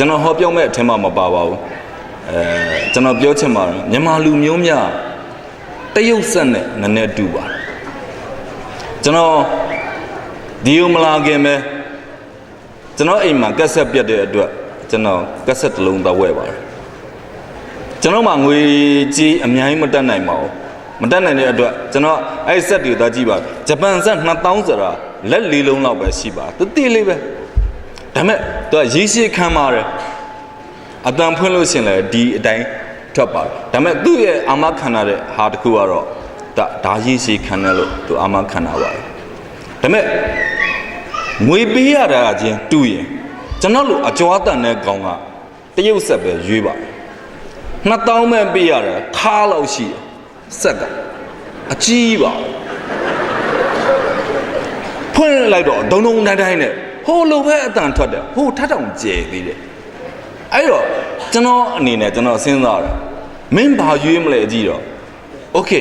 ကျွန်တော်ဟောပြောမဲ့အထင်မှမပါပါဘူးအဲကျွန်တော်ပြောချင်ပါတယ်မြန်မာလူမျိုးများတရုတ်ဆက်နဲ့နည်းနည်းတူပါတယ်ကျွန်တော်ဒီယိုမလာခင်ပဲကျွန်တော်အိမ်မှာကက်ဆက်ပြတ်တဲ့အတွက်ကျွန်တော်ကက်ဆက်တစ်လုံးသွားဝယ်ပါတယ်ကျွန်တော်မှငွေကြီးအများကြီးမတက်နိုင်ပါဘူးမတက်နိုင်တဲ့အတွက်ကျွန်တော်အဲ့ဆက်တွေသွားကြည့်ပါဂျပန်ဆက်2000ဆိုတာလက်လေးလုံးလောက်ပဲရှိပါတတိလေးပဲ ဒါပေမဲ့သူကရေးရှိခံပါတယ်အတန်ဖွင့်လို့ရှရင်လေဒီအတိုင်းထွက်ပါတယ်ဒါပေမဲ့သူ့ရဲ့အာမခံရတဲ့ဟာတစ်ခုကတော့ဒါဒါရေးရှိခံတယ်လို့သူအာမခံတာပါတယ်ဒါပေမဲ့ငွေပေးရတာကချင်းတူရင်ကျွန်တော်လိုအကြွားတန်တဲ့ကောင်ကတရုတ်ဆက်ပဲရွေးပါတယ်2000ပဲပေးရတယ်ခါလောက်ရှိတယ်ဆက်က အကြီးပါဖွင့်လိုက်တော့ဒုံဒုံတိုင်းတိုင်းနဲ့ ဟိုလိုပဲအတန်ထွက်တယ်ဟိုထပ်တောင်ကျဲသေးတယ်အဲ့တော့ကျွန်တော်အနေနဲ့ကျွန်တော်စဉ်းစားတယ်မင်းဘာရွေးမလဲကြည့်တော့โอเค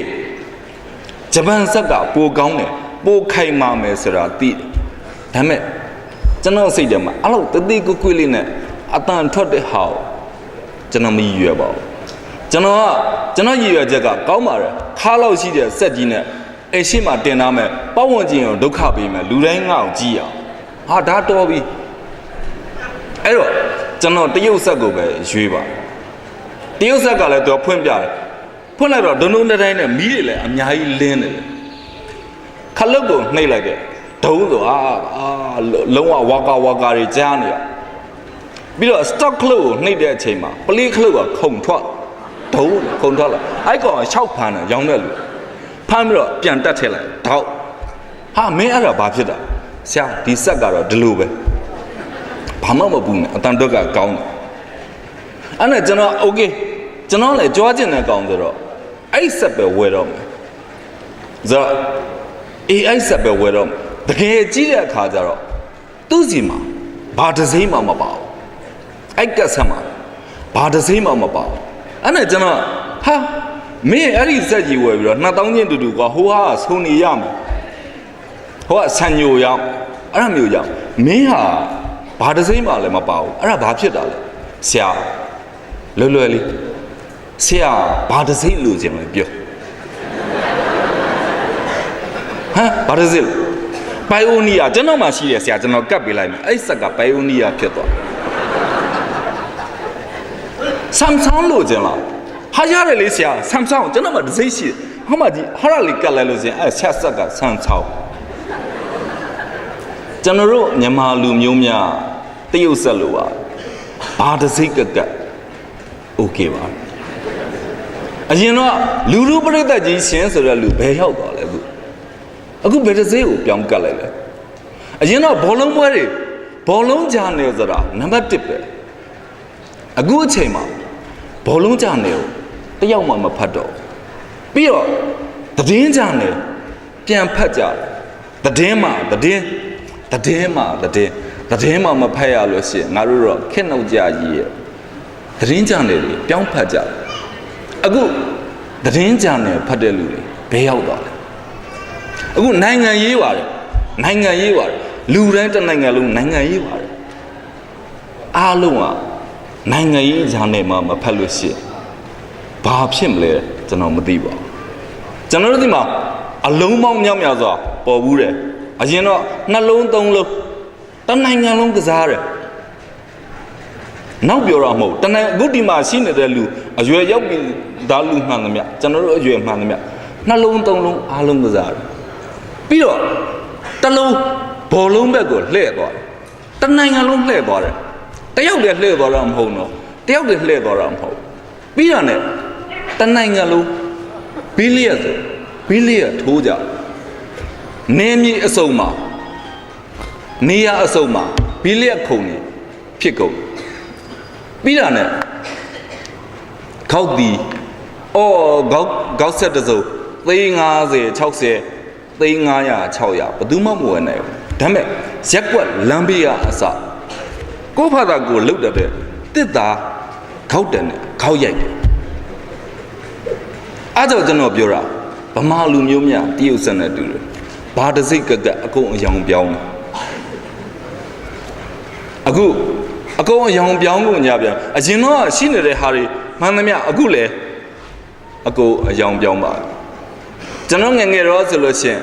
ဂျပန်ဆက်ကပိုကောင်းတယ်ပိုခိုင်မာမယ်ဆိုတာသိတယ်ဒါပေမဲ့ကျွန်တော်စိတ်ထဲမှာအဲ့လိုတတိကွကွလေးနဲ့အတန်ထွက်တဲ့ဟာကိုကျွန်တော်မရည်ရွယ်ပါဘူးကျွန်တော်ကကျွန်တော်ရည်ရွယ်ချက်ကကောင်းပါတယ်ခါလောက်ရှိတဲ့စက်ကြီးနဲ့အဲ့ရှိမှတင်ထားမယ်ပတ်ဝန်းကျင်ကိုဒုက္ခပေးမယ်လူတိုင်းငါ့ကိုကြည့်အောင် ဟာဒါတော်ပြီအဲ့တော့ကျွန်တော်တရုတ်ဆက်ကိုပဲရွေးပါတရုတ်ဆက်ကလည်းသူကဖွင့်ပြတယ်ဖွင့်လိုက်တော့ဒုံဒုံတိုင်းနဲ့မီးတွေလည်းအများကြီးလင်းတယ်လေခလုတ်ကိုနှိပ်လိုက်တယ်ဒုံဆိုအာအာလုံးဝဝါကာဝါကာတွေကြားနေရပြီးတော့ stock ခလုတ်ကိုနှိပ်တဲ့အချိန်မှာပလေးခလုတ်ကခုံထွက်ဒုံခုံထွက်လာအဲ့ကောင်ကရှောက်ဖမ်းတယ်ရောင်းတဲ့လူဖမ်းပြီးတော့ပြန်တက်ထည့်လိုက်တောက်ဟာမင်းအဲ့ဒါဘာဖြစ်တာ ဆရာဒီဆက်ကတော့ဒီလိုပဲဘာမှမပူနဲ့အတန်တွက်ကကောင်းတယ်အဲ့နဲ့ကျွန်တော် okay ကျွန်တော်လည်းကြွားကျင်တဲ့ကောင်ဆိုတော့အဲ့ဆက်ပဲဝယ်တော့မယ်ဇာအေးအဲ့ဆက်ပဲဝယ်တော့တကယ်ကြီးတဲ့အခါကျတော့သူ့စီမှာဘာဒစိမ့်မှမပါဘူးအဲ့ကက်ဆက်မှာဘာဒစိမ့်မှမပါဘူးအဲ့နဲ့ကျွန်တော်ဟာမင်းအဲ့ဒီဆက်ကြီးဝယ်ပြီးတော့2000ကျင်းတူတူကွာဟိုဟာဆုံးနေရမယ် ဟိုကဆန်ညိုရအောင်အဲ့ဒါမျိုးရအောင်မင်းဟာဘာတစ်စိမ့်မှလည်းမပါဘူးအဲ့ဒါဘာဖြစ်တာလဲဆရာလွယ်လွယ်လေးဆရာဘာတစ်စိမ့်လို့ခြင်းလဲပြောဟမ်ဘာတစ်စိမ့်ဘိုင်အိုနီယာကျွန်တော်မှရှိတယ်ဆရာကျွန်တော်ကတ်ပေးလိုက်မယ်အဲ့ဆက်ကဘိုင်အိုနီယာဖြစ်သွားဆမ်ဆောင်းလို့ခြင်းလားဟာရတယ်လေဆရာဆမ်ဆောင်းကျွန်တော်မှတစ်စိမ့်ရှိတယ်ဟောမကြီးဟာရလေးကတ်လိုက်လို့ခြင်းအဲ့ဆက်ဆက်ကဆမ်ဆောင်း ကျွန်တော်တို့မြန်မာလူမျိုးများတရုတ်ဆက်လို့ပါဘာတစ်စိမ့်ကကတ်โอเคပါအရင်တော့လူလူပြိတ္တကြီးရှင်ဆိုတဲ့လူဘယ်ရောက်သွားလဲအခုအခုဘယ်တစ်စိမ့်ကိုပြောင်းကတ်လိုက်လဲအရင်တော့ဘောလုံးပွဲတွေဘောလုံးဂျာနယ်ဆိုတာနံပါတ်1ပဲအခုအချိန်မှာဘောလုံးဂျာနယ်ကိုတယောက်မှမဖတ်တော့ပြီးတော့သတင်းဂျာနယ်ပြန်ဖတ်ကြတယ်သတင်းမှာသတင်း သတင်းမှာသတင်းသတင်းမှာမဖတ်ရလို့ရှိရင်ငါတို့တော့ခက်နှုတ်ကြကြီးရဲ့သတင်းကြံတယ်တွေပြောင်းဖတ်ကြတယ်အခုသတင်းကြံတယ်ဖတ်တဲ့လူတွေဘယ်ရောက်သွားလဲအခုနိုင်ငံရေးပါတယ်နိုင်ငံရေးပါတယ်လူတိုင်းတစ်နိုင်ငံလုံးနိုင်ငံရေးပါတယ်အားလုံးကနိုင်ငံရေးဂျာနယ်မှာမဖတ်လို့ရှိရင်ဘာဖြစ်မလဲကျွန်တော်မသိပါဘူးကျွန်တော်တို့ဒီမှာအလုံးပေါင်းမြောက်မြောက်စွာပေါ်ဘူးတယ် အရင်တော့နှလုံးသုံးလုံးတစ်နိုင်ငံလုံးကစားတယ်နောက်ပြောတာမဟုတ်တနိုင်အခုဒီမှာရှိနေတဲ့လူအရွယ်ရောက်ပြီးသားလူမှန်သမျှကျွန်တော်တို့အရွယ်မှန်သမျှနှလုံးသုံးလုံးအားလုံးကစားတယ်ပြီးတော့တစ်လုံးဘောလုံးဘက်ကိုလှည့်သွားတယ်တနိုင်ငံလုံးလှည့်သွားတယ်တယောက်တည်းလှည့်သွားတာမဟုတ်တော့တယောက်တည်းလှည့်သွားတာမဟုတ်ပြီးတော့ ਨੇ တနိုင်ငံလုံးဘီလီယံဆိုဘီလီယံထိုးကြ နေမြေအစုံမှာနေရအစုံမှာဘီလီယံခုံနေဖြစ်ကုန်ပြီးတာ ਨੇ ခောက်တီအော်ခေါက်ခေါက်ဆက်တစုံသိန်း50 60သိန်း900 600ဘယ်သူမှမဝင်နိုင်ဘူးဒါပေမဲ့ရက်ကွက်လမ်းဘေးကအစကိုယ့်ဖာသာကိုလှုပ်တဲ့တစ်သားခောက်တယ်နဲ့ခောက်ရိုက်တယ်အားကြောင့်ကျွန်တော်ပြောတာဗမာလူမျိုးများတရုတ်ဆက်နဲ့တူတယ် ဘာတစ်စိတ်ကကအကုန်အယောင်ပြောင်းတယ်အခုအကုန်အယောင်ပြောင်းကုန်ကြပြန်အရင်တော့ရှိနေတဲ့ဟာတွေမှန်သမျှအခုလေအကုန်အယောင်ပြောင်းပါကျွန်တော်ငယ်ငယ်တော့ဆိုလို့ရှိရင်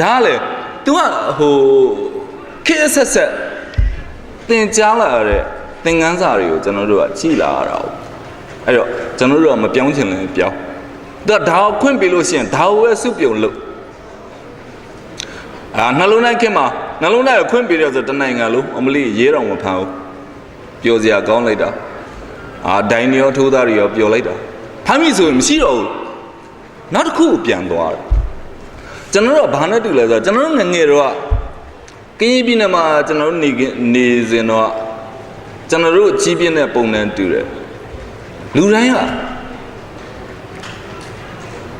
ဒါကလေ तू ကဟိုခေတ်ဆက်ဆက်သင်ကြားလာတဲ့သင်ခန်းစာတွေကိုကျွန်တော်တို့ကကြည်လာရတာ哦အဲ့တော့ကျွန်တော်တို့ကမပြောင်းချင်လည်းပြောင်းဒါဒါကိုခွင့်ပြလို့ရှိရင်ဒါကိုပဲစုပြုံလို့ အာနှလုံးသားခင်မှာနှလုံးသားကိုခွင့်ပြရဆိုတနိုင်ငံလုံးအမလီရေးတော်မဖမ်းဘူးပျော်စရာကောင်းလိုက်တာအာဒိုင်နီရောထိုးသားတွေရောပျော်လိုက်တာဖမ်းပြီဆိုရင်မရှိတော့ဘူးနောက်တစ်ခုကိုပြန်သွားတယ်ကျွန်တော်တို့ကဘာနဲ့တူလဲဆိုတော့ကျွန်တော်တို့ငယ်ငယ်တော့ကကင်းပြည်နယ်မှာကျွန်တော်တို့နေခင်နေစဉ်တော့ကျွန်တော်တို့ကြီးပြင်းတဲ့ပုံစံတူတယ်လူတိုင်းက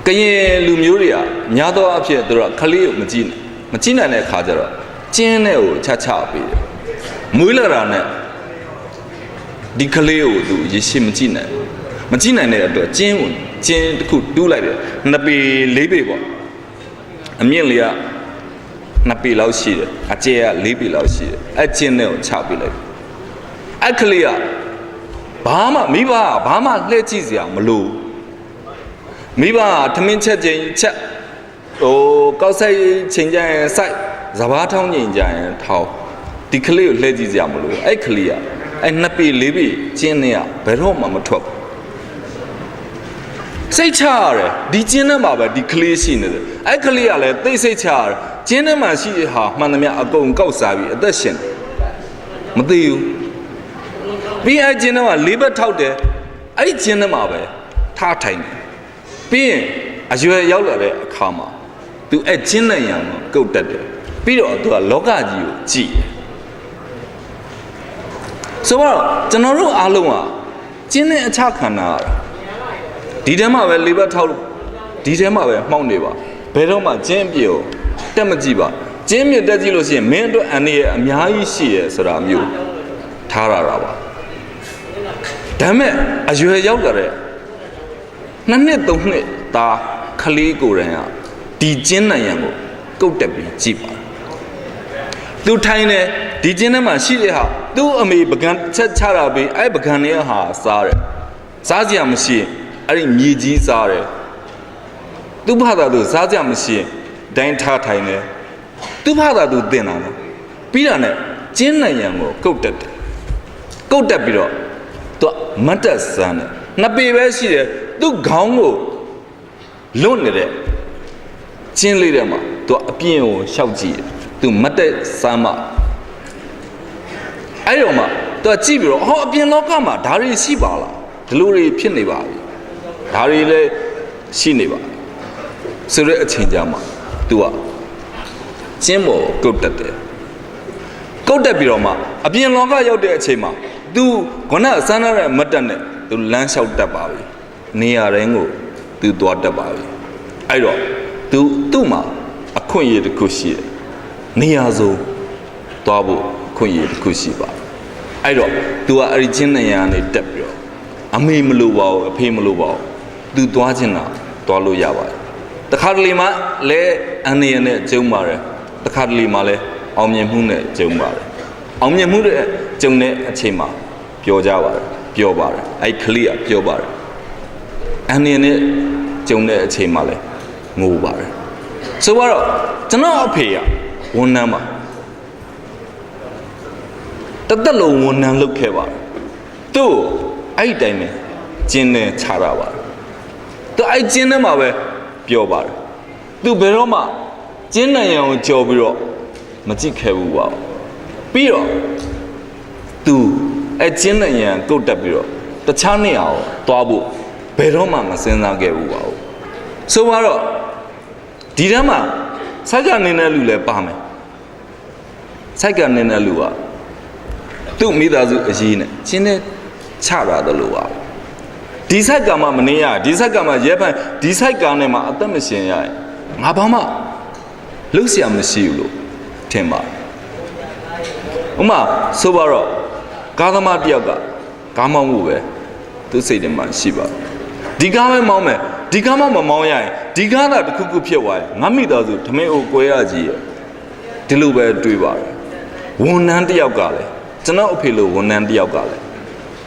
ကရင်လူမျိုးတွေကများသောအားဖြင့်သူတို့ကခလေးကိုမကြည့်နဲ့ မကြည့်နိုင်တဲ့အခါကျတော့ကျင်းတဲ့ကိုချချပေးတယ်မွေးလာတာနဲ့ဒီကလေးကိုသူရေရှိမကြည့်နိုင်ဘူးမကြည့်နိုင်တဲ့အတွက်ကျင်းကိုကျင်းတစ်ခုတူးလိုက်တယ်နှစ်ပေလေးပေပေါ့အမြင့်လေးကနှစ်ပေလောက်ရှိတယ်အကျယ်ကလေးပေလောက်ရှိတယ်အဲ့ကျင်းတဲ့ကိုချပေးလိုက်တယ်အဲ့ကလေးကဘာမှမိဘကဘာမှလှည့်ကြည့်စရာမလိုဘူးမိဘကထမင်းချက်ချင်းချက် ဟိုကောက်ဆိုင်ချိန်ကြရင်စိုက်စဘာထောင်းချိန်ကြရင်ထောင်းဒီကလေးကိုလှည့်ကြည့်စရာမလိုဘူးအဲ့ကလေးကအဲ့နှစ်ပေလေးပေကျင်းနေရဘယ်တော့မှမထွက်ဘူးစိတ်ချရတယ်ဒီကျင်းထဲမှာပဲဒီကလေးရှိနေတယ်အဲ့ကလေးကလည်းသိစိတ်ချရတယ်ကျင်းထဲမှာရှိတဲ့ဟာမှန်သမျှအကုန်ကောက်စားပြီးအသက်ရှင်တယ်မသိဘူးပြီးအဲ့ကျင်းထဲမှာလေးဘက်ထောက်တယ်အဲ့ဒီကျင်းထဲမှာပဲထားထိုင်တယ်ပြီးရင်အရွယ်ရောက်လာတဲ့အခါမှာ तू အဲ့ကျင်းတဲ့ရံကိုကုတ်တက်တယ်ပြီးတော့ तू ကလောကကြီးကိုကြည်တယ်ဆိုတော့ကျွန်တော်တို့အားလုံးကကျင်းတဲ့အချခံတာရတာဒီထဲမှာပဲလေးဘက်ထောက်လို့ဒီထဲမှာပဲမှောက်နေပါဘယ်တော့မှကျင်းပြေကိုတက်မကြည့်ပါကျင်းမြေတက်ကြည့်လို့ရှိရင်မင်းအတွက်အန်ဒီရဲ့အများကြီးရှိရဆိုတာမျိုးထားရတာပါဒါမဲ့အရွယ်ရောက်လာတဲ့နှစ်နှစ်သုံးနှစ်သားခလေးကိုယ်တိုင်က ဒီကျင်းနိုင်ရန်ကိုကုတ်တက်ပြီးကြည့်ပါသူထိုင်တယ်ဒီကျင်းထဲမှာရှိတဲ့ဟာသူ့အမေပကံချက်ချတာပြီးအဲ့ပကံရဲ့ဟာစားတယ်စားစရာမရှိရင်အဲ့ဒီမြေကြီးစားတယ်သူ့ဘာသာသူစားစရာမရှိရင်ဒိုင်းထားထိုင်တယ်သူ့ဘာသာသူတင်တာတယ်ပြီးတာနဲ့ကျင်းနိုင်ရန်ကိုကုတ်တက်တယ်ကုတ်တက်ပြီးတော့သူကမတ်တက်စမ်းတယ်နှစ်ပေပဲရှိတယ်သူ့ခေါင်းကိုလွတ်နေတဲ့ ကျင်းလေးထဲမှာသူကအပြင်းကိုရှောက်ကြည့်တယ်သူမတ်တက်စမ်းမအဲ့တော့မှသူကကြည့်ပြီးတော့ဟောအပြင်လောကမှာဒါတွေရှိပါလားဒီလိုတွေဖြစ်နေပါပြီဒါတွေလည်းရှိနေပါဆိုတဲ့အချိန်ကြာမှာသူကကျင်းပေါ်ကုတ်တက်တယ်ကုတ်တက်ပြီးတော့မှအပြင်လောကရောက်တဲ့အချိန်မှာသူခုနအစမ်းရတဲ့မတ်တက်နဲ့သူလမ်းလျှောက်တက်ပါပြီနေရာတိုင်းကိုသူသွားတက်ပါပြီအဲ့တော့ သူသူ့မှာအခွင့်အရေးတစ်ခုရှိတယ်နေရာစုံသွားဖို့အခွင့်အရေးတစ်ခုရှိပါအဲ့တော့ तू ကအဲ့ဒီချင်းနေရာကနေတက်ပြီးတော့အမေမလို့ပါဘူးအဖေမလို့ပါဘူး तू သွားချင်တာသွားလို့ရပါတယ်တခါတလေမှလဲအန်နေရနဲ့ကျုံပါတယ်တခါတလေမှလဲအောင်မြင်မှုနဲ့ကျုံပါတယ်အောင်မြင်မှုတဲ့ကျုံတဲ့အချိန်မှာပျော်ကြပါတယ်ပျော်ပါတယ်အဲ့ခလေးကပျော်ပါတယ်အန်နေနဲ့ကျုံတဲ့အချိန်မှာလဲ ငိုပါတယ်ဆိုတော့ကျွန်တော်အဖေကဝန်ထမ်းပါတသက်လုံးဝန်ထမ်းလုပ်ခဲ့ပါတယ်သူ့အဲ့ဒီတိုင်းပဲကျင်းနေချတာပါတယ်သူအဲ့ကျင်းထဲမှာပဲပြောပါတယ်သူဘယ်တော့မှကျင်းနိုင်ရန်ကိုကြော်ပြီးတော့မကြည့်ခဲ့ဘူးပါဘူးပြီးတော့သူအဲ့ကျင်းနိုင်ရန်ကုတ်တက်ပြီးတော့တခြားနေရာကိုသွားဖို့ဘယ်တော့မှမစဉ်းစားခဲ့ဘူးပါဘူးဆိုတော့ ဒီထဲမှာစိုက်ကနေနေတဲ့လူလည်းပါမယ်စိုက်ကနေနေတဲ့လူကသူ့မိသားစုအရေးနဲ့ချင်းနဲ့ချရတယ်လို့ပါဒီစိုက်ကမှမနေရဒီစိုက်ကမှရဲဖန်ဒီစိုက်ကနဲ့မှအသက်မရှင်ရရင်ငါဘာမှလှုပ်ရှားမရှိဘူးလို့ထင်ပါတယ်ဥမာဆိုပါတော့ကားသမားတယောက်ကကားမောင်းမှုပဲသူစိတ်ထဲမှာရှိပါတယ်ဒီကားပဲမောင်းမယ်ဒီကားမှမမောင်းရရင် ဒီကားသာတစ်ခုခုဖြစ်သွားရင်ငါမိသားစုထမင်းအိုကွဲရကြီးရဒီလိုပဲတွေးပါတယ်ဝန်ထမ်းတယောက်ကလည်းကျွန်တော်အဖေလိုဝန်ထမ်းတစ်ယောက်ကလည်း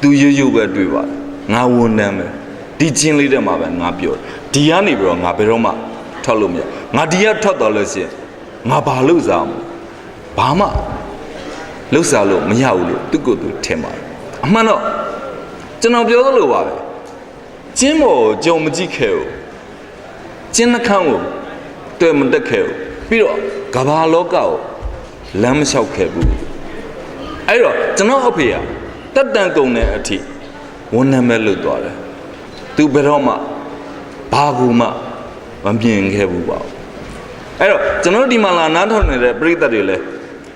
သူရွရွပဲတွေ့ပါတယ်ငါဝန်ထမ်းပဲဒီချင်းလေးတက်မှာပဲငါပြောတယ်ဒီကနေပြီးတော့ငါဘယ်တော့မှထွက်လို့မရငါဒီကထွက်သွားလို့ရှိရင်ငါဘာလို့စားမလဲဘာမှလှုပ်ရှားလို့မရဘူးလို့သူ့ကိုယ်သူထင်ပါတယ်အမှန်တော့ကျွန်တော်ပြောသလိုပါပဲကျင်းမော်ကိုကြုံမကြည့်ခဲ့ဘူး ကျင်းနှခမ်းကိုတွေ့မတက်ခဲ့ဘူးပြီးတော့ကဘာလောကကိုလမ်းမလျှောက်ခဲ့ဘူးအဲ့တော့ကျွန်တော်အဖေကတက်တန်ကုန်တဲ့အထိဝန်နာမဲ့လို့သွားတယ်သူဘယ်တော့မှဘာကူမှမမြင်ခဲ့ဘူးပါဘူးအဲ့တော့ကျွန်တော်ဒီမှာလာနားထောင်နေတဲ့ပရိသတ်တွေလည်း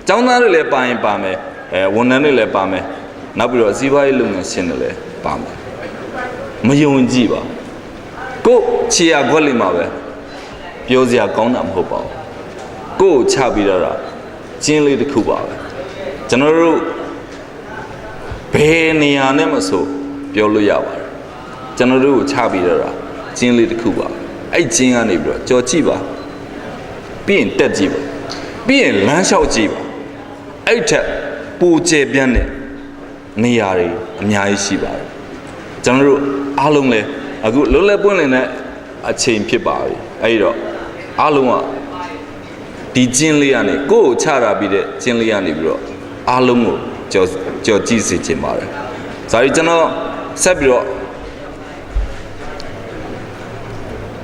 ចောင်းသားတွေလည်းပါရင်ပါမယ်အဲဝန်ထမ်းတွေလည်းပါမယ်နောက်ပြီးတော့စီးပွားရေးလုပ်ငန်းရှင်တွေလည်းပါမယ်မယုံကြည်ပါ ကို့ခြေရခွက်လေးမှာပဲပြောစရာကောင်းတာမဟုတ်ပါဘူးကို့ကိုချပြီးတော့တာကျင်းလေးတစ်ခုပါပဲကျွန်တော်တို့ဘယ်နေရာနဲ့မဆိုပြောလို့ရပါတယ်ကျွန်တော်တို့ကိုချပြီးတော့တာကျင်းလေးတစ်ခုပါအဲ့ကျင်းကနေပြီးတော့ကြော်ကြည့်ပါပြီးရင်တက်ကြည့်ပါပြီးရင်လမ်းလျှောက်ကြည့်ပါအဲ့ထက်ပူကျပြန့်တဲ့နေရာတွေအများကြီးရှိပါတယ်ကျွန်တော်တို့အားလုံးလဲ အခုလုံးလဲပွင့်လင်တဲ့အချိန်ဖြစ်ပါပြီအဲ့ဒီတော့အားလုံးကဒီကျင်းလေးကနေကိုယ့်ကိုချတာပြီးတဲ့ကျင်းလေးကနေပြီးတော့အားလုံးကိုကြော်ကြော်ကြည့်စေချင်ပါတယ်။ဇာတိကျွန်တော်ဆက်ပြီးတော့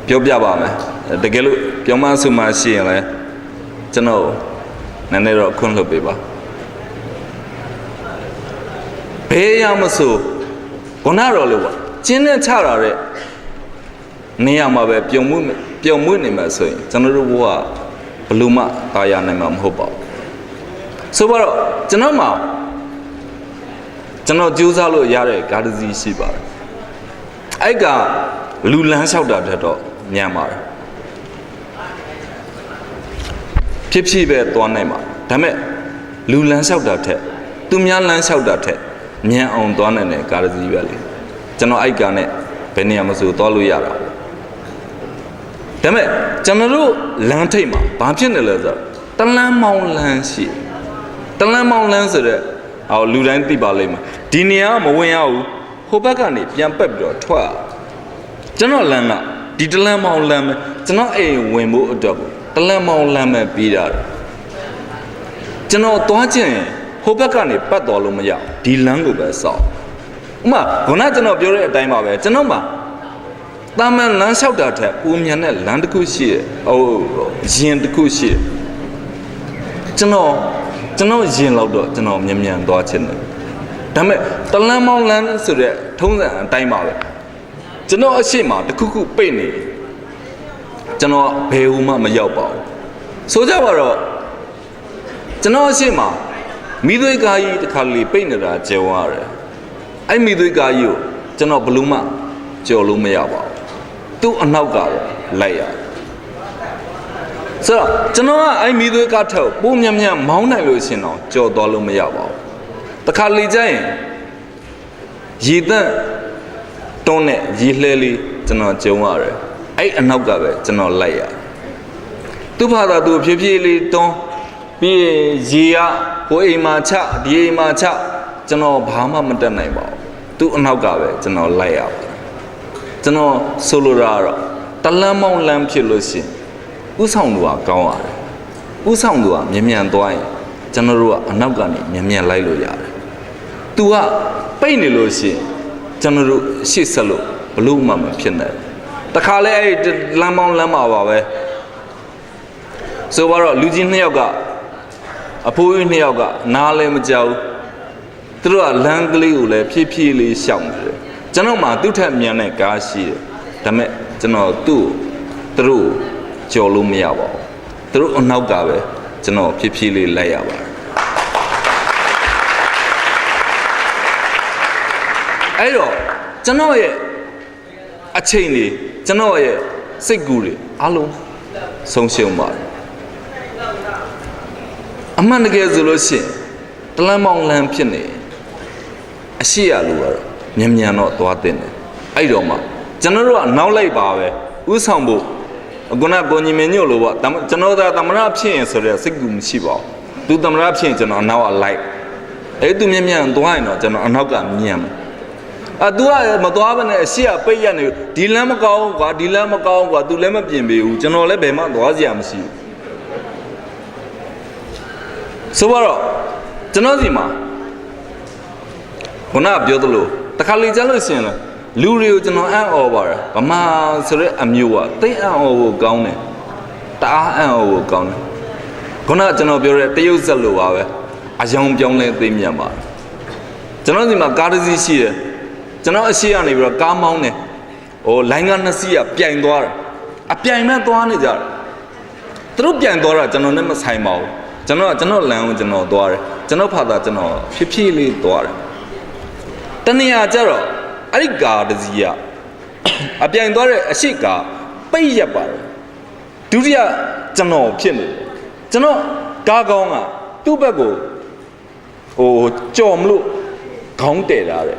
ပြောပြပါမယ်။တကယ်လို့ပြောမဆုမှရှိရင်လည်းကျွန်တော်နည်းနည်းတော့ခွင့်လွှတ်ပေးပါ။ဘယ်ရမဆိုခုနတော့လို့ပါကျင်းနဲ့ချတာတဲ့ နေရာမှာပဲပြုံမှုပြုံမှုနေမှာဆိုရင်ကျွန်တော်တို့ဘဝကဘလို့မှတာယာနိုင်မှာမဟုတ်ပါဘူးဆိုတော့ကျွန်တော်မှာကျွန်တော်ကြိုးစားလို့ရတဲ့ကားတစ်စီးရှိပါတယ်အဲ့ကလူလန်းလျှောက်တာတက်တော့ညံပါတယ်ဖြစ်ဖြစ်ပဲသွားနိုင်ပါဒါပေမဲ့လူလန်းလျှောက်တာထက်သူများလန်းလျှောက်တာထက်ညံအောင်သွားနိုင်တဲ့ကားတစ်စီးပဲလေကျွန်တော်အဲ့ကနဲ့ဘယ်နေရာမဆိုသွားလို့ရတာပေါ့ ဒါပေမဲ့ကျွန်တော်တို့လမ်းထိပ်မှာဘာဖြစ်နေလဲဆိုတော့တလန်းမောင်းလန်းရှိတယ်တလန်းမောင်းလန်းဆိုတော့အော်လူတိုင်းသိပါလိမ့်မယ်ဒီနေရာကမဝင်ရဘူးဟိုဘက်ကနေပြန်ပက်ပြီးတော့ထွက်ရကျွန်တော်လမ်းကဒီတလန်းမောင်းလန်းပဲကျွန်တော်အိမ်ဝင်ဖို့အတွက်ကိုတလန်းမောင်းလန်းပဲပြီးတာတယ်ကျွန်တော်သွားကျင်ဟိုဘက်ကနေပတ်တော်လို့မရဘူးဒီလမ်းကိုပဲစောက်ဥမာခုနကကျွန်တော်ပြောတဲ့အတိုင်းပါပဲကျွန်တော်မှာ တာမန်လမ်းလျှောက်တာထက်ပူမြန်တဲ့လမ်းတစ်ခုရှိတယ်။အိုးရင်တစ်ခုရှိတယ်။ကျွန်တော်ကျွန်တော်ရင်လောက်တော့ကျွန်တော်မြန်မြန်သွားချင်တယ်။ဒါပေမဲ့တလန်းမောင်းလမ်းဆိုတဲ့ထုံးစံအတိုင်းပါပဲ။ကျွန်တော်အရှိမတစ်ခုခုပိတ်နေတယ်။ကျွန်တော်ဘယ်ဟူမှမရောက်ပါဘူး။ဆိုကြပါတော့ကျွန်တော်အရှိမမိသွေးကားကြီးတစ်ခါလေပိတ်နေတာကျယ်ဝရတယ်။အဲ့မိသွေးကားကြီးကိုကျွန်တော်ဘယ်လို့မှကြော်လို့မရပါဘူး။ သူ့အနောက်ကတော့လိုက်ရဆိုတော့ကျွန်တော်ကအဲ့မီသွေးကားထက်ပိုးမြတ်မြတ်မောင်းနိုင်လို့ရှင်တော့ကြော်သွားလို့မရပါဘူးတခါလေကျရင်ရေတန့်တွန်းနဲ့ရေလှဲလေးကျွန်တော်ကြုံရတယ်အဲ့အနောက်ကပဲကျွန်တော်လိုက်ရသူ့ဘာသာသူဖြည်းဖြည်းလေးတွန်းပြီးရင်ရေကဟိုအိမ်မှာချဒီအိမ်မှာချကျွန်တော်ဘာမှမတက်နိုင်ပါဘူးသူ့အနောက်ကပဲကျွန်တော်လိုက်ရပါတယ် ကျွန်တော်ဆိုလိုတာကတော့တလန်းမောင်းလန်းဖြစ်လို့ရှရင်ဥဆောင်သူကကောင်းရတယ်ဥဆောင်သူကမြ мян သွားရင်ကျွန်တော်တို့ကအနောက်ကနေမြ мян လိုက်လို့ရတယ်သူကပိတ်နေလို့ရှရင်ကျွန်တော်တို့ရှေ့ဆက်လို့ဘလို့မှမဖြစ်နိုင်ဘူးတခါလဲအဲ့ဒီလမ်းမောင်းလမ်းမှာပါပဲဆိုတော့လူကြီးနှစ်ယောက်ကအဖိုးကြီးနှစ်ယောက်ကနားလည်းမကြောက်ဘူး သူတို့ကလမ်းကလေးကိုလည်းဖြည်းဖြည်းလေးရှောင်နေတယ် ကျွန်တော်မှသူ့ထက်မြန်တဲ့ကားရှိတယ်ဒါပေမဲ့ကျွန်တော်သူ့ကိုသူတို့ကိုကြော်လို့မရပါဘူးသူတို့အနောက်ကပဲကျွန်တော်ဖြည်းဖြည်းလေးလိုက်ရပါတယ်အဲ့တော့ကျွန်တော်ရဲ့အချိန်တွေကျွန်တော်ရဲ့စိတ်ကူးတွေအလုံးဆုံးရှုံးပါတယ်အမှန်တကယ်ဆိုလို့ရှိရင်တလန်းမောင်လန်းဖြစ်နေအရှိရလို့ကတော့ မြန်မြန်တော့သွားတင်တယ်အဲ့တော့မှကျွန်တော်တို့ကနောက်လိုက်ပါပဲဥဆောင်ဖို့ခုနကကိုညီမင်းညို့လို့ပေါ့တမကျွန်တော်သာသမရဖြစ်ရင်ဆိုတဲ့စိတ်ကူမရှိပါဘူးသူသမရဖြစ်ရင်ကျွန်တော်နောက်ကလိုက်အဲ့သူမြန်မြန်သွားရင်တော့ကျွန်တော်အနောက်ကမြန်မှာအာ तू ကမသွားဘဲနဲ့အရှိကပိတ်ရနေဒီလမ်းမကောင်းကွာဒီလမ်းမကောင်းကွာ तू လည်းမပြင်ပေးဘူးကျွန်တော်လည်းဘယ်မှသွားစရာမရှိဘူးဆိုတော့ကျွန်တော်စီမှာခုနကပြောသလို တခါလေကြားလို့ရှိရင်လေလူတွေကိုကျွန်တော်အံ့ဩပါတယ်ဗမာဆိုတဲ့အမျိုးကသိအံ့ဩဖို့ကောင်းတယ်တအားအံ့ဩဖို့ကောင်းတယ်ခုနကကျွန်တော်ပြောတဲ့တရုတ်ဆက်လိုပါပဲအယောင်ပြောင်းလဲသိမြတ်ပါတယ်ကျွန်တော်ဒီမှာကားတစ်စီးရှိတယ်ကျွန်တော်အရှိကနေပြီးတော့ကားမောင်းတယ်ဟိုလိုင်းကနှစ်စီးကပြိုင်သွားတယ်အပြိုင်မဲ့သွားနေကြတယ်သူတို့ပြိုင်သွားတာကျွန်တော်နဲ့မဆိုင်ပါဘူးကျွန်တော်ကကျွန်တော်လမ်းကိုကျွန်တော်သွားတယ်ကျွန်တော်ဖာသာကျွန်တော်ဖြည်းဖြည်းလေးသွားတယ် တနေရာကျတော့အဲ့ဒီကားတစ်စီးကအပြိုင်သွားတဲ့အရှိကားပိတ်ရက်ပါတယ်ဒုတိယကျွန်တော်ဖြစ်နေတယ်ကျွန်တော်ကားကောင်းကသူ့ဘက်ကိုဟိုကြော်မလို့ခေါင်းတယ်တာတဲ့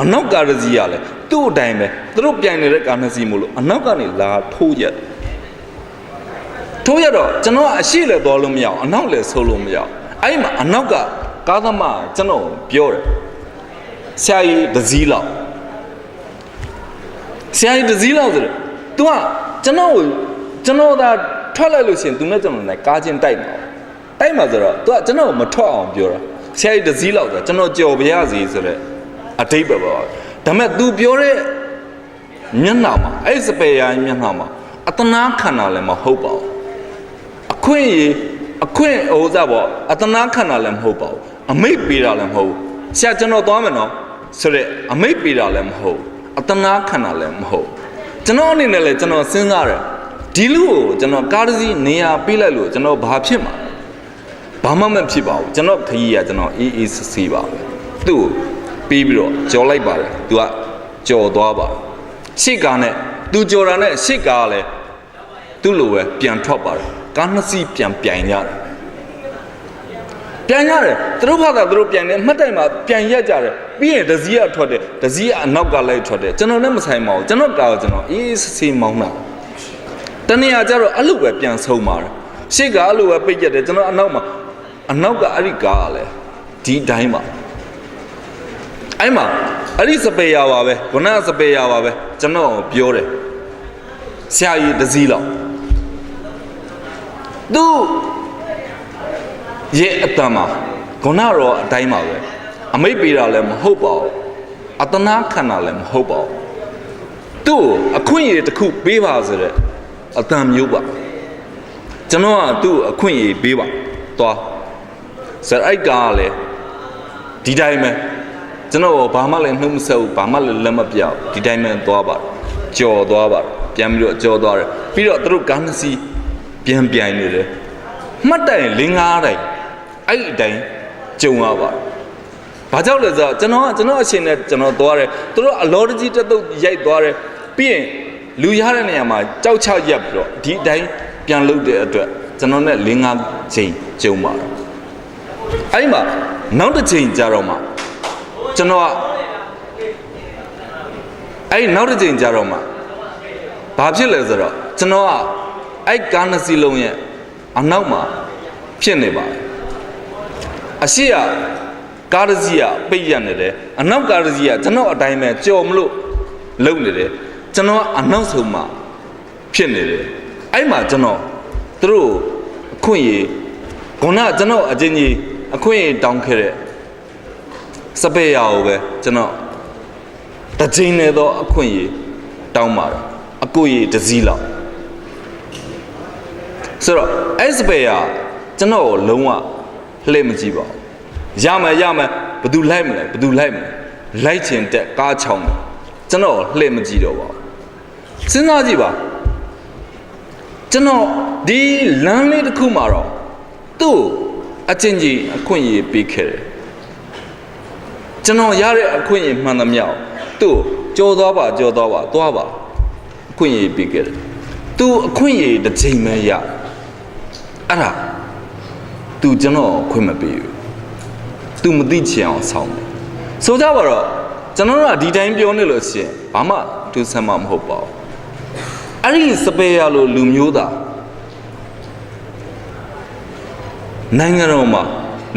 အနောက်ကားတစ်စီးကလည်းသူ့အတိုင်းပဲသူတို့ပြိုင်နေတဲ့ကားနှစ်စီးမို့လို့အနောက်ကနေလာထိုးရက်ထိုးရတော့ကျွန်တော်ကအရှိလည်းသွားလို့မရအောင်အနောက်လည်းဆိုးလို့မရအောင်အဲ့ဒီမှာအနောက်ကကားသမားကကျွန်တော်ပြောတယ် ဆရာကြီးတစ်စည်းလောက်ဆရာကြီးတစ်စည်းလောက်ဆိုတော့ तू ကကျွန်တော်ကိုကျွန်တော်သာထွက်လိုက်လို့ရှိရင် तू နဲ့ကျွန်တော်နဲ့ကားချင်းတိုက်မှာတိုက်မှာဆိုတော့ तू ကကျွန်တော်ကိုမထွက်အောင်ပြောတာဆရာကြီးတစ်စည်းလောက်ဆိုတော့ကျွန်တော်ကြော်ပြရစီဆိုတဲ့အတိတ်ပဲပေါ့ဒါပေမဲ့ तू ပြောတဲ့မျက်နှာမှာအဲ့ဒီစပယ်ယာမျက်နှာမှာအတနာခန္ဓာလည်းမဟုတ်ပါဘူး အခွင့်အရေးအခွင့်ဟိုစားပေါ့အတနာခံတာလည်းမဟုတ်ပါဘူးအမိတ်ပေးတာလည်းမဟုတ်ဘူးဆရာကျွန်တော်သွားမယ်နော် ဆိုတော့အမိတ်ပေးတာလည်းမဟုတ်အတနာခံတာလည်းမဟုတ်ကျွန်တော်အနေနဲ့လည်းကျွန်တော်စဉ်းစားတယ်ဒီလူကိုကျွန်တော်ကားတစ်စီးနေရာပေးလိုက်လို့ကျွန်တော်ဘာဖြစ်မှာဘာမှမဖြစ်ပါဘူးကျွန်တော်ခကြီးကကျွန်တော်အေးအေးဆေးဆေးပါပဲသူ့ကိုပေးပြီးတော့ကြော်လိုက်ပါတယ်သူကကြော်သွားပါရှစ်ကားနဲ့သူကြော်တာနဲ့ရှစ်ကားကလည်းသူ့လိုပဲပြန်ထွက်ပါတယ်ကားနှစ်စီးပြန်ပြိုင်ကြတယ် ပြန်ရတယ်သူတို့ဘာသာသူတို့ပြန်တယ်မှတ်တိုင်မှာပြန်ရက်ကြတယ်ပြီးရင်ဒဇီးကထွက်တယ်ဒဇီးကအနောက်ကလိုက်ထွက်တယ်ကျွန်တော်နဲ့မဆိုင်ပါဘူးကျွန်တော်ကားကိုကျွန်တော်အေးဆေးမောင်းတာတနေ့ကကျတော့အဲ့လိုပဲပြန်ဆုံးပါတယ်ရှေ့ကအဲ့လိုပဲပိတ်ကြတယ်ကျွန်တော်အနောက်မှာအနောက်ကအဲ့ဒီကားကလည်းဒီတိုင်းပါအဲ့မှာအဲ့ဒီစပယ်ယာပါပဲခုနကစပယ်ယာပါပဲကျွန်တော်ပြောတယ်ဆရာကြီးဒဇီးလောက်သူ ရဲ့အတ္တမှာခုနတော့အတိုင်းပါပဲအမိတ်ပေးတာလည်းမဟုတ်ပါဘူးအတနာခံတာလည်းမဟုတ်ပါဘူးသူ့ကိုအခွင့်အရေးတစ်ခုပေးပါဆိုတဲ့အတန်မျိုးပါကျွန်တော်ကသူ့ကိုအခွင့်အရေးပေးပါသွားဆိုတော့အဲ့ကားကလည်းဒီတိုင်းပဲကျွန်တော်ဘာမှလည်းနှုတ်မဆက်ဘူးဘာမှလည်းလက်မပြောက်ဒီတိုင်းပဲသွားပါကြော်သွားပါပြန်ပြီးတော့ကြော်သွားတယ်ပြီးတော့သူတို့ကားနှစ်စီးပြန်ပြိုင်နေတယ်မှတ်တိုင်လင်းကားတိုင် အဲ့ဒီအတိုင်းကြုံရပါတယ်ဘာကြောင့်လဲဆိုတော့ကျွန်တော်ကကျွန်တော်အရှင်နဲ့ကျွန်တော်သွားတယ်သူတို့အလောတကြီးတက်တုတ်ရိုက်သွားတယ်ပြီးရင်လူရတဲ့နေရာမှာကြောက်ချရက်ပြီးတော့ဒီအတိုင်းပြန်လုတဲ့အတွက်ကျွန်တော်နဲ့လင်းကားချိန်ကြုံပါတယ်အဲ့ဒီမှာနောက်တစ်ချိန်ကြာတော့မှကျွန်တော်ကအဲ့ဒီနောက်တစ်ချိန်ကြာတော့မှဘာဖြစ်လဲဆိုတော့ကျွန်တော်ကအဲ့ကားနှစ်စီးလုံးရဲ့အနောက်မှာဖြစ်နေပါတယ် အရှိကကားတစ်စီးကပိတ်ရနေတယ်အနောက်ကားတစ်စီးကကျွန်တော်အတိုင်းပဲကြော်မလို့လုံနေတယ်ကျွန်တော်ကအနောက်ဆုံးမှာဖြစ်နေတယ်အဲ့မှာကျွန်တော်သူတို့အခွင့်အရေးခုနကကျွန်တော်အချင်းကြီးအခွင့်အရေးတောင်းခဲ့တဲ့စပယ်ရကိုပဲကျွန်တော်တစ်ချိန်နဲ့တော့အခွင့်အရေးတောင်းပါတယ်အကိုကြီးတစ်စည်းလောက်ဆိုတော့အဲ့စပယ်ကကျွန်တော်ကိုလုံးဝ လှည့်မကြည့်ပါဘူးရမယ်ရမယ်ဘယ်သူလိုက်မလဲဘယ်သူလိုက်မလဲလိုက်ချင်တဲ့ကားချောင်းတယ်ကျွန်တော်ကိုလှည့်မကြည့်တော့ပါဘူးစဉ်းစားကြည့်ပါကျွန်တော်ဒီလမ်းလေးတစ်ခုမှာတော့သူ့အချင်းကြီးအခွင့်အရေးပေးခဲ့တယ်ကျွန်တော်ရတဲ့အခွင့်အရေးမှန်သမျှကိုသူ့ကိုကြော်သွားပါကြော်သွားပါသွားပါအခွင့်အရေးပေးခဲ့တယ်။ तू အခွင့်အရေးတစ်ချိန်မှရ။အဲ့ဒါ तू ကျွန်တော်ခွင့်မပေးဘူး။ तू မသိချင်အောင်ဆောင်းတယ်။ဆိုကြပါတော့ကျွန်တော်တို့ကဒီတိုင်းပြောနေလို့ရှိရင်ဘာမှသူဆမ်းမမဟုတ်ပါဘူး။အဲ့ဒီစပယ်ရလို့လူမျိုးသားနိုင်ငံတော်မှာ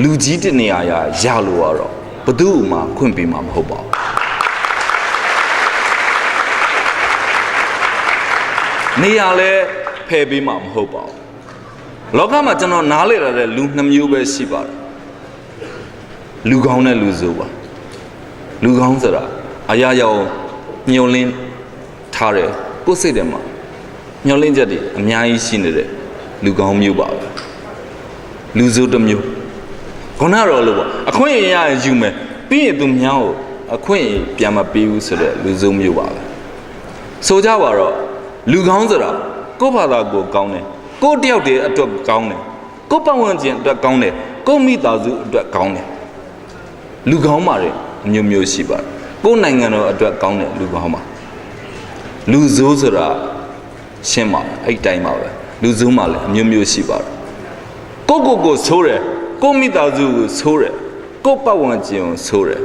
လူကြီးတနေရာရရလို့ရတော့ဘသူ့မှခွင့်ပေးမှာမဟုတ်ပါဘူးနေရာလဲဖယ်ပေးမှာမဟုတ်ပါဘူး လောကမှာကျွန်တော်နားလေရတဲ့လူနှမျိုးပဲရှိပါတယ်လူကောင်းတဲ့လူဆိုပါလူကောင်းဆိုတာအရာရာကိုညှို့လင်းထားတယ်ကိုယ်စိတ်ထဲမှာညှို့လင်းချက်တွေအများကြီးရှိနေတဲ့လူကောင်းမျိုးပါပဲလူဆိုတစ်မျိုးခုနကတော့လို့ပေါ့အခွင့်အရေးရရင်ယူမယ်ပြီးရင်သူမြောင်းကိုအခွင့်အရေးပြန်မပေးဘူးဆိုတဲ့လူဆိုမျိုးပါပဲဆိုကြပါတော့လူကောင်းဆိုတာကိုယ့်ဘာသာကိုယ်ကောင်းတယ် ကိုယ့်တယောက်တည်းအတွက်ကောင်းတယ်ကိုယ့်ပတ်ဝန်းကျင်အတွက်ကောင်းတယ်ကိုယ့်မိသားစုအတွက်ကောင်းတယ်လူကောင်းပါတယ်အမျိုးမျိုးရှိပါတယ်ကိုယ့်နိုင်ငံတော်အတွက်ကောင်းတယ်လူကောင်းပါလူဆိုးဆိုတာရှင်းပါအဲ့တိုင်းပါပဲလူဆိုးမှလည်းအမျိုးမျိုးရှိပါတယ်ကိုယ့်ကိုယ်ကိုဆိုးတယ်ကိုယ့်မိသားစုကိုဆိုးတယ်ကိုယ့်ပတ်ဝန်းကျင်ကိုဆိုးတယ်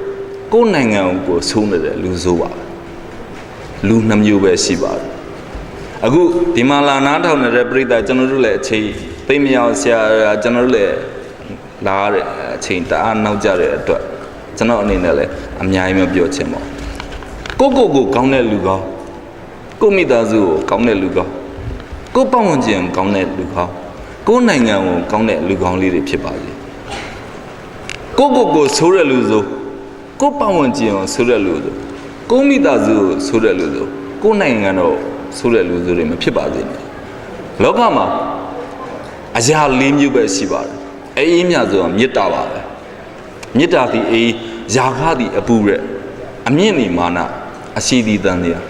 ကိုယ့်နိုင်ငံကိုဆိုးနေတယ်လူဆိုးပါလူနှမျိုးပဲရှိပါတယ် အခုဒီမှာလာနားထောင်နေတဲ့ပြည်သားကျွန်တော်တို့လည်းအချိန်သိမရောက်ဆရာကျွန်တော်တို့လည်းလာရတဲ့အချိန်တအားနောက်ကြတဲ့အတွက်ကျွန်တော်အနေနဲ့လည်းအများကြီးမပြောချင်ပါဘူးကိုယ့်ကိုယ်ကိုကောင်းတဲ့လူကောင်းကိုယ့်မိသားစုကိုကောင်းတဲ့လူကောင်းကိုယ့်ပတ်ဝန်းကျင်ကိုကောင်းတဲ့လူကောင်းကိုယ့်နိုင်ငံကိုကောင်းတဲ့လူကောင်းလေးတွေဖြစ်ပါစေကိုယ့်ကိုယ်ကိုဆိုးတဲ့လူဆိုကိုယ့်ပတ်ဝန်းကျင်ကိုဆိုးတဲ့လူဆိုကိုယ့်မိသားစုကိုဆိုးတဲ့လူဆိုကိုယ့်နိုင်ငံတော့ ဆိုးတဲ့လူဆိုတွေမဖြစ်ပါစေနဲ့လောကမှာအရာလေးမျိုးပဲရှိပါတယ်အေးမြဆိုတာမေတ္တာပါပဲမေတ္တာသည်အေးယာခသည်အပူရဲ့အမြင့်ဒီမာနအရှိသည်တန်တရား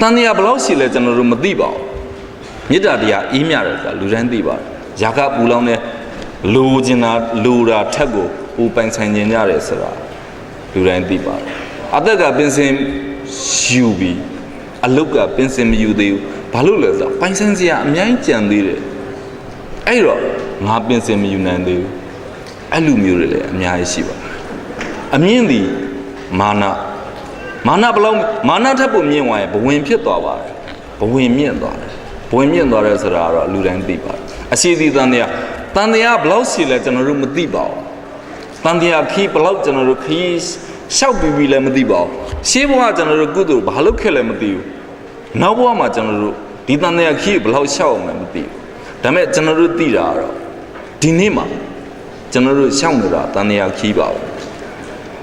တန်တရားဘယ်လောက်ရှိလဲကျွန်တော်တို့မသိပါဘူးမေတ္တာတရားအေးမြတယ်ဆိုတာလူတိုင်းသိပါတယ်ယာခပူလောင်းတဲ့လူကျင်တာလူတာထက်ကိုပူပိုင်ဆိုင်ခြင်းကြတယ်ဆိုတာလူတိုင်းသိပါတယ်အသက်ကပင်စင်ယူပြီး အလုတ်ကပင်စင်မယူသေးဘူးဘာလို့လဲဆိုတော့ပိုင်ဆိုင်စရာအများကြီးကြံသေးတယ်အဲ့တော့ငါပင်စင်မယူနိုင်သေးဘူးအဲ့လူမျိုးတွေလည်းအများကြီးရှိပါအမြင့်သည်မာနမာနဘယ်လောက်မာနထက်ပိုမြင့်သွားရင်ဘဝင်ဖြစ်သွားပါတယ်ဘဝင်မြင့်သွားတယ်ဘဝင်မြင့်သွားတယ်ဆိုတာကတော့လူတိုင်းသိပါတယ်အရှိသည်တန်တရားတန်တရားဘယ်လောက်ရှိလဲကျွန်တော်တို့မသိပါဘူးတန်တရားခီးဘယ်လောက်ကျွန်တော်တို့ခီး ရှောက်ပြီးပြီးလည်းမသိပါဘူးရှေးဘဝကျွန်တော်တို့ကုသိုလ်ဘာလို့ခက်လဲမသိဘူးနောက်ဘဝမှာကျွန်တော်တို့ဒီတန်တရားခီးဘယ်လောက်ရှောက်အောင်လဲမသိဘူးဒါပေမဲ့ကျွန်တော်တို့သိတာကတော့ဒီနေ့မှာကျွန်တော်တို့ရှောက်နေတာတန်တရားခီးပါဘူး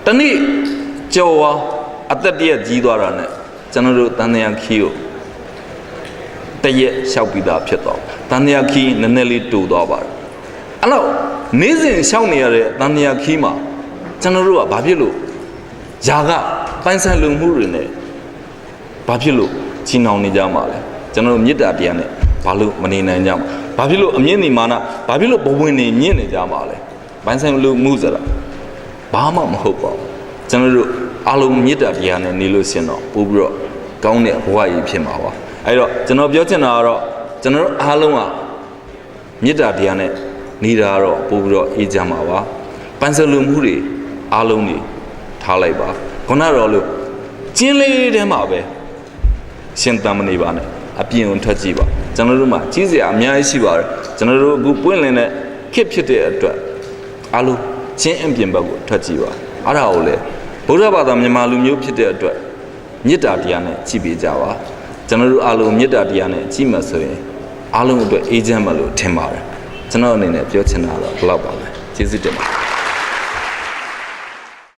တနေ့ကြော်ဝါအသက်တရက်ကြီးသွားတာနဲ့ကျွန်တော်တို့တန်တရားခီးကိုတရက်ရှောက်ပြီးသားဖြစ်သွားတန်တရားခီးနည်းနည်းလေးတူသွားပါတယ်အဲ့တော့နေ့စဉ်ရှောက်နေရတဲ့တန်တရားခီးမှာကျွန်တော်တို့ကဘာဖြစ်လို့ ຢာကပိုင်ဆိုင်လုံမှုတွေနဲ့ဘာဖြစ်လို့ချီနှောင်နေကြမှာလဲကျွန်တော်တို့မေတ္တာတရားနဲ့ဘာလို့မနေနိုင်ကြမှာဘာဖြစ်လို့အမြင့်နေမာနဘာဖြစ်လို့ဘဝင်နေမြင့်နေကြမှာလဲပိုင်ဆိုင်လုံမှုဆိုတာဘာမှမဟုတ်ပါဘူးကျွန်တော်တို့အားလုံးမေတ္တာတရားနဲ့နေလို့ရှင်တော့ပို့ပြီးတော့ကောင်းတဲ့ဘဝကြီးဖြစ်မှာပါအဲ့တော့ကျွန်တော်ပြောချင်တာကတော့ကျွန်တော်တို့အားလုံးကမေတ္တာတရားနဲ့နေတာတော့ပို့ပြီးတော့အေးချမ်းပါပါပိုင်ဆိုင်လုံမှုတွေအားလုံးတွေ ထားလိုက်ပါခုနတော့လို့ကျင်းလေးထဲမှာပဲရှင်တမ်းမနေပါနဲ့အပြင်ကိုထွက်ကြည့်ပါကျွန်တော်တို့မှာကြီးစရာအများကြီးရှိပါတယ်ကျွန်တော်တို့အခုပွင့်လင်းတဲ့ခစ်ဖြစ်တဲ့အတွက်အားလုံးချင်းအပြင်ဘက်ကိုထွက်ကြည့်ပါအဲ့ဒါကိုလေဗုဒ္ဓဘာသာမြန်မာလူမျိုးဖြစ်တဲ့အတွက်မေတ္တာတရားနဲ့ကြည့်ပေးကြပါကျွန်တော်တို့အားလုံးမေတ္တာတရားနဲ့ကြည့်မှဆိုရင်အားလုံးအတွက်အေးချမ်းမှလို့ထင်ပါတယ်ကျွန်တော်အနေနဲ့ပြောချင်တာတော့ဒီလောက်ပါပဲကျေးဇူးတင်ပါတယ်